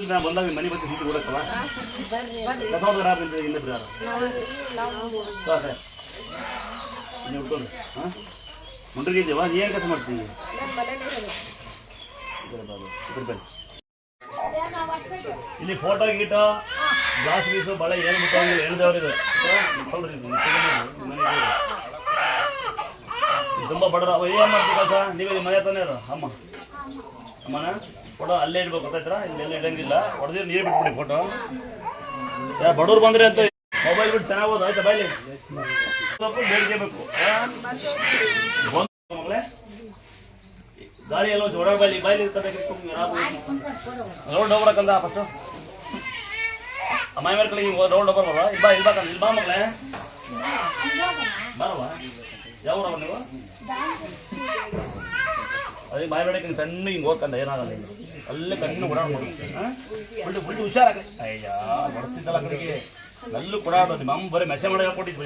ನಾ ಬಂದಾಗ ಮನೆ ಬಗ್ಗೆ ಹಿಂದೆ ಕೊಡಕ್ಕಲ್ಲ ಕಸ ಹೊಡೆದ್ರೆ ಯಾರು ನಿಂತಿದ್ದಾರೆ ಇನ್ನಿಬ್ರು ಯಾರು? ಸಾಕೆ ನೀವು ಉಟ್ಕೊಳ್ಳಿ ಹಾಂ? ಮುಂಡ್ರಿಗೆ ಇದ್ದೀವಾ? ನೀ ಏನು ಕೆಲಸ ಮಾಡ್ತೀನಿ ಇಲ್ಲಿ ಫೋಟೋ ಗೀಟ ಗ್ಲಾಸ್ ಗೀಸು ಬಳೆ ಏನು ಬಿಟ್ಟಂಗಿಲ್ಲ ಹೇಳ್ದವ್ರಿದೆ ತುಂಬ ಬಡರ ಅವ ಏನು ಮಾಡ್ತೀವಿ ಕೆಲಸ? ನೀವೇ ಮನೆ ತಾನೇ ಇರೋ ಅಮ್ಮ. ಅಮ್ಮನ? ಫೋಟೋ ಅಲ್ಲೇ ಇಡ್ಬೇಕು ಗೊತ್ತಾಯ್ತಾ ಇಲ್ಲೆಲ್ಲ ಇಡಂಗಿಲ್ಲ. ಹೊಡೆದ್ರೆ ನೀರು ಬಿಟ್ಬಿಡಿ ಫೋಟೋ ಯಾ, ಬಡವ್ರು ಬಂದ್ರೆ ಅಂತ ಮೊಬೈಲ್ ಬಿಟ್ಟು ಚೆನ್ನಾಗಿ ಓದು, ಆಯ್ತಾ, ಬಾಯ್ಲಿ? ಬೇಡ್ಕೋಬೇಕು ಮಗಳೇ. ಗಾಳಿ ಎಲ್ಲ ಜೋಡ ಬಾಯ್ಲಿ ಬಾಯ್ಲಿ ರೌಂಡ್ ಹೋಗ್ಬೇಕಂದ ಫಸ್ಟು ಅಮ್ಮಾಯಿ ಮೇಲೆ ಕಡೆ ರೌಂಡ್ ಹೋಗ್ಬಾರ ಇಲ್ಬಾ ಇಲ್ಬಾಕಂದ ಇಲ್ಬಾ ಮಗಳೇ. ಬರವಾ ಯಾವ ನೀವು? ಅದೇ ಬಾಯಿ ಬೇಡಕ್ಕೆ ಹಿಂಗೆ ಹೋಗ್ಕಂದ, ಏನಾಗಲ್ಲ ಅಲ್ಲೇ ಕಣ್ಣು ಓಡಾಡ್ಬೋದು ಬಿಟ್ಟು ಬಿಟ್ಟು ಹುಷಾರಾಗ. ಅಯ್ಯ ಬಡಿಸ್ತಿದ್ದಲ್ಲ ಕಡೆಗೆ ನಲ್ಲು ಕೊಡಾಡೋ ನಿಮ್ಮ ಬರೀ ಮೆಸೇಜ್ ಮಾಡಿ ಕೊಟ್ಟಿದ್ದು